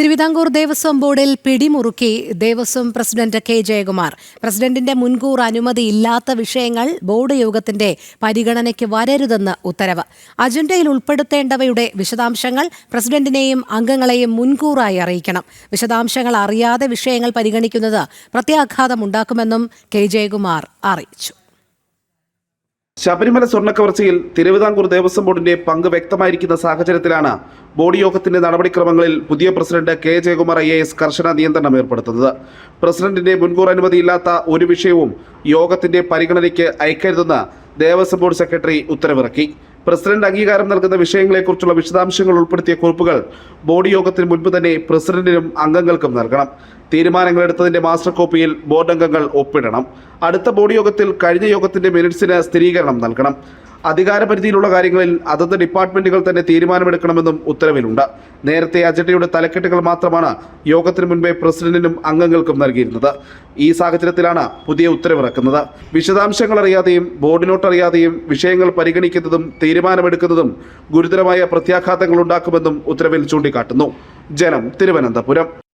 തിരുവിതാംകൂർ ദേവസ്വം ബോർഡിൽ പിടിമുറുക്കി Devaswom president K Jayakumar. പ്രസിഡന്റിന്റെ മുൻകൂർ അനുമതി ഇല്ലാത്ത വിഷയങ്ങൾ ബോർഡ് യോഗത്തിന്റെ പരിഗണനയ്ക്ക് വരരുതെന്ന് ഉത്തരവ്. അജണ്ടയിൽ ഉൾപ്പെടുത്തേണ്ടവയുടെ വിശദാംശങ്ങൾ പ്രസിഡന്റിനെയും അംഗങ്ങളെയും മുൻകൂറായി അറിയിക്കണം. വിശദാംശങ്ങൾ അറിയാതെ വിഷയങ്ങൾ പരിഗണിക്കുന്നത് പ്രത്യാഘാതമുണ്ടാക്കുമെന്നും കെ ജയകുമാർ അറിയിച്ചു. ശബരിമല സ്വർണക്കവർച്ചയിൽ തിരുവിതാംകൂർ ദേവസ്വം ബോർഡിന്റെ പങ്ക് വ്യക്തമായിരിക്കുന്ന സാഹചര്യത്തിലാണ് ബോർഡ് യോഗത്തിന്റെ നടപടിക്രമങ്ങളിൽ പുതിയ president K Jayakumar I A S കർശന നിയന്ത്രണം ഏർപ്പെടുത്തുന്നത്. പ്രസിഡന്റിന്റെ മുൻകൂർ അനുമതിയില്ലാത്ത ഒരു വിഷയവും യോഗത്തിന്റെ പരിഗണനയ്ക്ക് അയക്കരുതെന്ന് ദേവസ്വം ബോർഡ് സെക്രട്ടറി ഉത്തരവിറക്കി. പ്രസിഡന്റ് അംഗീകാരം നൽകുന്ന വിഷയങ്ങളെക്കുറിച്ചുള്ള വിശദാംശങ്ങൾ ഉൾപ്പെടുത്തിയ കുറിപ്പുകൾ ബോർഡ് യോഗത്തിന് മുൻപ് തന്നെ പ്രസിഡന്റിനും അംഗങ്ങൾക്കും നൽകണം. തീരുമാനങ്ങൾ എടുത്തതിന്റെ മാസ്റ്റർ കോപ്പിയിൽ ബോർഡ് അംഗങ്ങൾ ഒപ്പിടണം. അടുത്ത ബോർഡ് യോഗത്തിൽ കഴിഞ്ഞ യോഗത്തിന്റെ മിനിറ്റ്സിന് സ്ഥിരീകരണം നൽകണം. അധികാരപരിധിയിലുള്ള കാര്യങ്ങളിൽ അതത് ഡിപ്പാർട്ട്മെന്റുകൾ തന്നെ തീരുമാനമെടുക്കണമെന്നും ഉത്തരവിലുണ്ട്. നേരത്തെ അജണ്ടയുടെ തലക്കെട്ടുകൾ മാത്രമാണ് യോഗത്തിന് മുൻപേ പ്രസിഡന്റിനും അംഗങ്ങൾക്കും നൽകിയിരുന്നത്. ഈ സാഹചര്യത്തിലാണ് പുതിയ ഉത്തരവിറക്കുന്നത്. വിശദാംശങ്ങൾ അറിയാതെയും ബോർഡിനോട്ട് അറിയാതെയും വിഷയങ്ങൾ പരിഗണിക്കുന്നതും തീരുമാനമെടുക്കുന്നതും ഗുരുതരമായ പ്രത്യാഘാതങ്ങൾ ഉണ്ടാക്കുമെന്നും ഉത്തരവിൽ ചൂണ്ടിക്കാട്ടുന്നു. ജനം തിരുവനന്തപുരം.